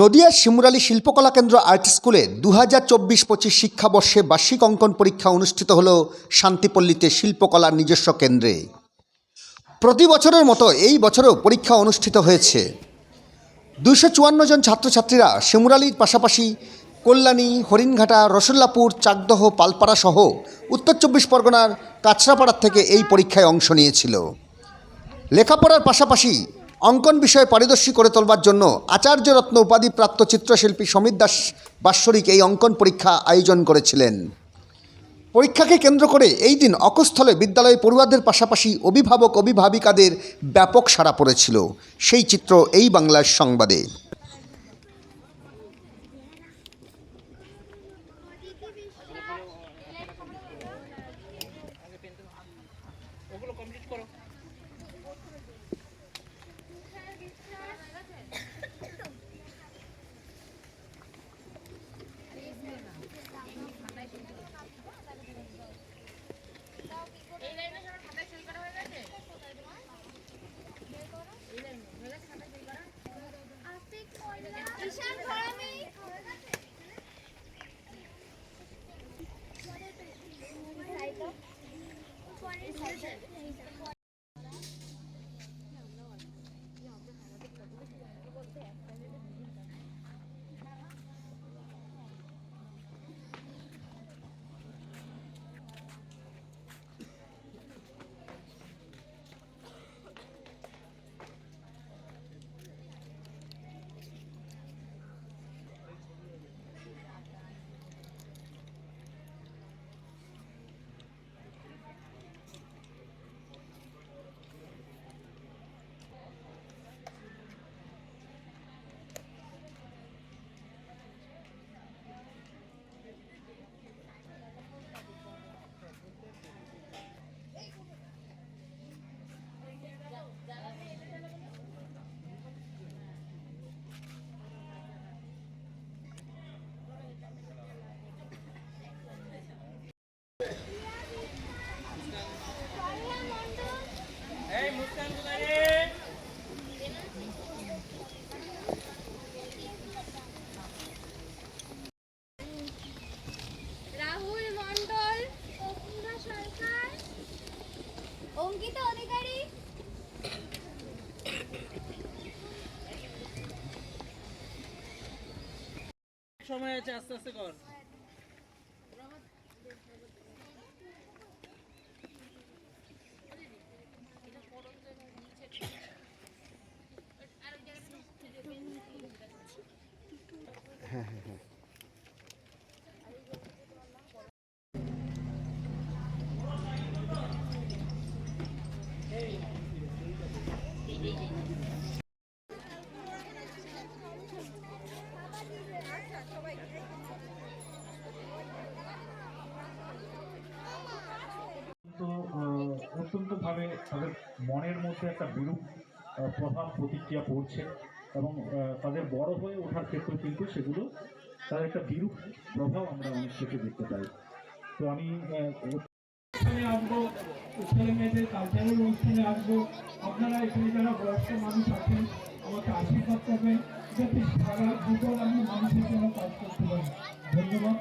নদিয়ার শিমুরালী শিল্পকলা কেন্দ্র আর্ট স্কুলে দু হাজার চব্বিশ পঁচিশ শিক্ষাবর্ষে বার্ষিক অঙ্কন পরীক্ষা অনুষ্ঠিত হল শান্তিপল্লীতে শিল্পকলার নিজস্ব কেন্দ্রে। প্রতি বছরের মতো এই বছরেও পরীক্ষা অনুষ্ঠিত হয়েছে। দুশো চুয়ান্ন জন ছাত্রছাত্রীরা শিমুরালির পাশাপাশি কল্যাণী, হরিণঘাটা, রসুল্লাপুর, চাকদহ, পালপাড়া সহ উত্তর চব্বিশ পরগনার কাছড়াপাড়ার থেকে এই পরীক্ষায় অংশ নিয়েছিল। লেখাপড়ার পাশাপাশি অঙ্কন বিষয়ে পারদর্শী করে তোলবার জন্য আচার্যরত্ন উপাধিপ্রাপ্ত চিত্রশিল্পী সমীর দাস বাৎসরিক এই অঙ্কন পরীক্ষা আয়োজন করেছিলেন। পরীক্ষাকে কেন্দ্র করে এই দিন অকস্থলে বিদ্যালয়ে পড়ুয়াদের পাশাপাশি অভিভাবক অভিভাবিকাদের ব্যাপক সাড়া পড়েছিল। সেই চিত্র এই বাংলার সংবাদে। Okay. অঙ্কিতা অধিকারী। সময় আছে আস্তে আস্তে কর। তো অত্যন্তভাবে তাদের মনের মধ্যে একটা বিরূপ প্রভাব প্রতিক্রিয়া পড়ছে এবং তাদের বড় হয়ে ওঠার ক্ষেত্রে কিন্তু সেগুলো তার একটা বিরূপ প্রভাব আমরা অনেক ক্ষেত্রে দেখতে পাই। তো আমি আসব ছেলে মেয়েদের অনুষ্ঠানে আসব। আপনারা এখানে যারা বয়স্ক মানুষ আছেন, আমাকে আশীর্বাদ করবেন, যাতে সারা জীবন আমি মানুষের জন্য কাজ করতে পারি। ধন্যবাদ।